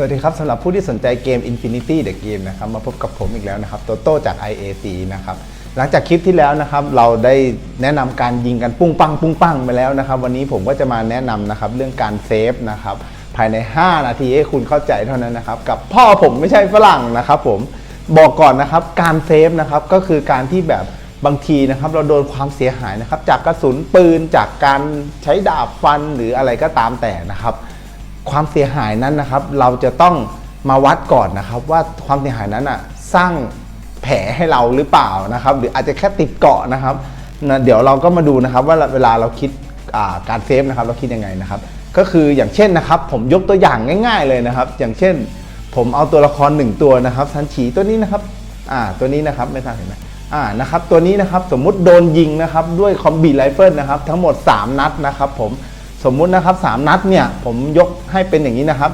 สวัสดีครับสำหรับผู้ที่สนใจเกม Infinity the Game นะครับมาพบกับผมอีกแล้วนะครับโตโต้จาก IAC นะครับหลังจากคลิปที่แล้วนะครับเราได้แนะนำการยิงกันปุ้งปัง ปุ้งปังไปแล้วนะครับ วันนี้ผมก็จะมาแนะนำนะครับเรื่องการเซฟนะครับภายใน 5 นาทีให้คุณเข้าใจเท่านั้นนะครับกับพ่อผมไม่ใช่ฝรั่งนะครับผมบอกก่อนนะครับการเซฟนะครับก็คือการที่แบบบางทีนะครับเราโดนความเสียหายนะครับจากกระสุนปืนจากการใช้ดาบฟันหรืออะไรก็ตามแต่นะครับ ความเสียหายนั้นนะครับ เราจะต้องมาวัดก่อนนะครับ ว่าความเสียหายนั้นอะสร้างแผลให้เราหรือเปล่านะครับ หรืออาจจะแค่ติดเกาะนะครับนะเดี๋ยวเราก็มาดูนะครับว่าเวลาเราคิดาการเซฟนะครับ เราคิดยังไงนะครับ ก็คืออย่างเช่นนะครับ ผมยกตัวอย่างง่าย ๆ เลยนะครับ อย่างเช่น ผมเอาตัวละครหนึ่งตัวนะครับซันฉีตัวนี้นะครับอ่าตัวนี้นะครับไม่ทราบเห็นไหมอ่านะครับตัวนี้นะครับสมมุติโดนยิงนะครับด้วยคอมบีไรเฟิลนะครับทั้งหมด 3 นัดนะครับผม สมมุตินะครับ 3 นัดเนี่ยผมยกให้เป็นอย่างนี้นะครับ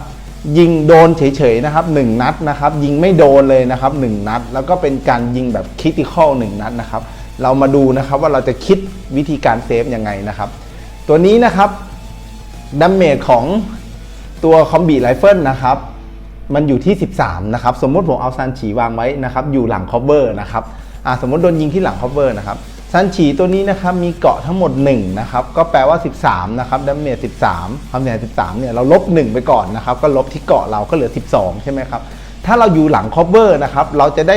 ยิงโดนเฉยๆนะครับ 1 นัดนะครับ ยิงไม่โดนเลยนะครับ 1 นัด แล้วก็เป็นการยิงแบบคริติคอล1นัดนะครับ เรามาดูนะครับว่าเราจะคิดวิธีการเซฟยังไงนะครับ ตัวนี้นะครับดัมเมจของตัวคอมบีไรเฟิลนะครับมันอยู่ที่ 13 นะครับ สมมุติผมเอาซันฉีวางไว้นะครับ อยู่หลังคอเวอร์นะครับอ่าสมมติโดนยิงที่หลังคอเวอร์นะครับ ซันฉีตัวนี้นะครับมีเกาะทั้งหมด1นะครับก็แปลว่า 13นะครับดัมเมจ13ความเสียหาย13เนี่ยเราลบ 1 ไปก่อนนะครับก็ลบที่เกาะเราก็เหลือ 12 ใช่ไหมครับถ้าเราอยู่หลังคอเวอร์นะครับเราจะได้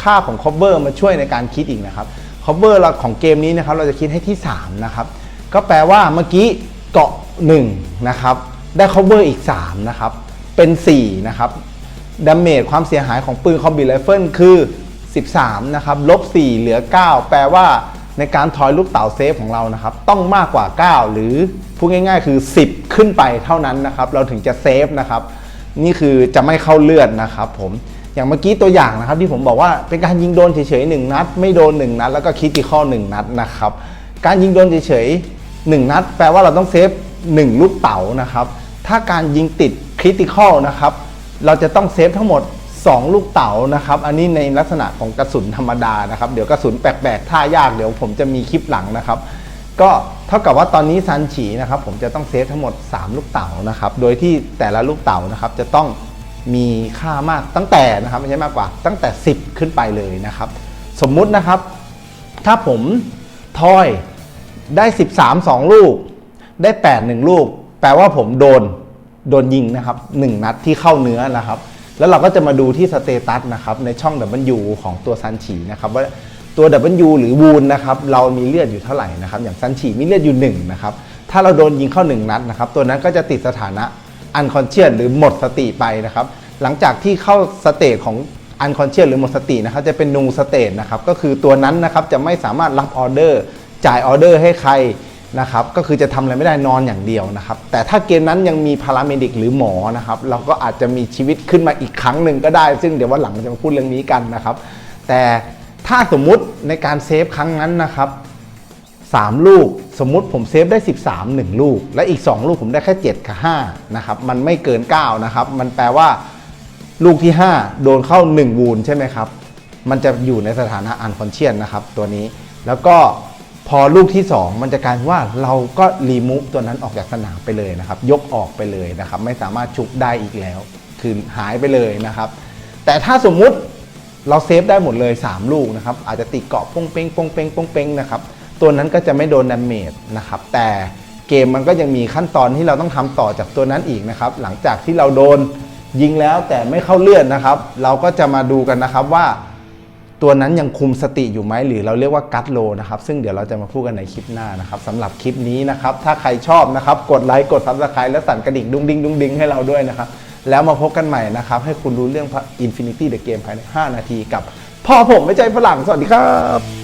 ค่าของคอเวอร์มาช่วยในการคิดอีกนะครับคอเวอร์เราของเกมนี้นะครับเราจะคิดให้ที่3นะครับก็แปลว่าเมื่อกี้เกาะ1นะครับได้ cover อีก3นะครับเป็น4นะครับดาเมจความเสียหายของปืนคอมบิไรเฟิลคือ 13นะครับลบ4เหลือ 9 แปลว่าในการทอยลูกเต๋าเซฟของเรานะครับ ต้องมากกว่า 9 หรือพูดง่าย ๆ คือ 10 ขึ้นไปเท่านั้นนะครับ เราถึงจะเซฟนะครับ นี่คือจะไม่เข้าเลือดนะครับ ผมอย่างเมื่อกี้ตัวอย่างนะครับ ที่ผมบอกว่าเป็นการยิงโดนเฉยๆ1นัด ไม่โดน1นัด แล้วก็คิดที่ข้อ1นัดนะครับ การยิงโดนเฉยๆ1นัด แปลว่าเราต้องเซฟ1ลูกเต๋านะครับ ถ้าการยิงติดคริติคอลนะครับ เราจะต้องเซฟทั้งหมด 2 ลูกเต๋านะครับ อันนี้ในลักษณะของกระสุนธรรมดานะครับ เดี๋ยวกระสุนแปลกๆท่ายากเดี๋ยวผมจะมีคลิปหลังนะครับ ก็เท่ากับว่าตอนนี้ซันฉีนะครับ ผมจะต้องเซฟทั้งหมด 3 ลูกเต๋านะครับ โดยที่แต่ละลูกเต๋านะครับจะต้องมีค่ามากตั้งแต่นะครับไม่ใช่มากกว่าตั้งแต่ 10 ขึ้นไปเลยนะครับ สมมุตินะครับ ถ้าผมทอยได้ 13 2 ลูก ได้ 8 1 ลูก แปลว่าผมโดนโดนยิงนะครับ 1 นัดที่เข้าเนื้อนะครับ แล้วเราก็จะมาดูที่สเตตัสนะครับในช่อง W ของตัวซันฉีนะครับว่าตัว W หรือวูนนะครับเรามีเลือดอยู่เท่าไหร่นะครับอย่างซันฉีมีเลือดอยู่1นะครับถ้าเราโดนยิงเข้า 1 นัดนะครับตัวนั้นก็จะติดสถานะอันคอนเชียสหรือหมดสติไปนะครับหลังจากที่เข้าสเตจของอันคอนเชียสหรือหมดสตินะครับจะเป็นนูสเตจนะครับก็คือตัวนั้นนะครับจะไม่สามารถรับออเดอร์จ่ายออเดอร์ให้ใคร นะครับก็คือจะทำอะไรไม่ได้นอนอย่างเดียวนะครับแต่ถ้าเกมนั้นยังมีพาราเมดิกหรือหมอนะครับเราก็อาจจะมีชีวิตขึ้นมาอีกครั้งหนึ่งก็ได้ ซึ่งเดี๋ยววันหลังจะมาพูดเรื่องนี้กันนะครับ แต่ถ้าสมมุติในการเซฟครั้งนั้นนะครับ3 ลูก สมมุติผมเซฟได้ 13 1 ลูก และอีก 2 ลูกผมได้แค่ 7 กับ 5 นะครับ มันไม่เกิน 9 นะครับ มันแปลว่าลูกที่ 5 โดนเข้า 1 วูนใช่ไหมครับ มันจะอยู่ในสถานะอันคอนเชียนนะครับ ตัวนี้แล้วก็ พอลูกที่ 2 มันจะกลายว่าเราก็รีมูฟตัวนั้นออกจากสนามไปเลยนะครับ ยกออกไปเลยนะครับ ไม่สามารถชุบได้อีกแล้ว คือหายไปเลยนะครับ แต่ถ้าสมมุติเราเซฟได้หมดเลย 3 ลูกนะครับ อาจจะติดเกาะป้งเป้งป้งเป้งป้งเป้งนะครับ ตัวนั้นก็จะไม่โดนดาเมจนะครับ แต่เกมมันก็ยังมีขั้นตอนที่เราต้องทำต่อจากตัวนั้นอีกนะครับ หลังจากที่เราโดนยิงแล้วแต่ไม่เข้าเลือดนะครับ เราก็จะมาดูกันนะครับว่า ตัวนั้นยังคุมสติอยู่ไหมหรือเราเรียกว่ากัตโลนะครับ ซึ่งเดี๋ยวเราจะมาพูดกันในคลิปหน้านะครับสำหรับคลิปนี้นะครับ ถ้าใครชอบนะครับ กดไลค์กดซับสไครต์และสั่นกระดิ่งดุ้งดิ้งดุ้งดิ้งให้เราด้วยนะครับ แล้วมาพบกันใหม่นะครับ ให้คุณรู้เรื่อง Infinity the Game ภายใน 5 นาทีกับพ่อผมไม่ใจฝรั่งสวัสดีครับ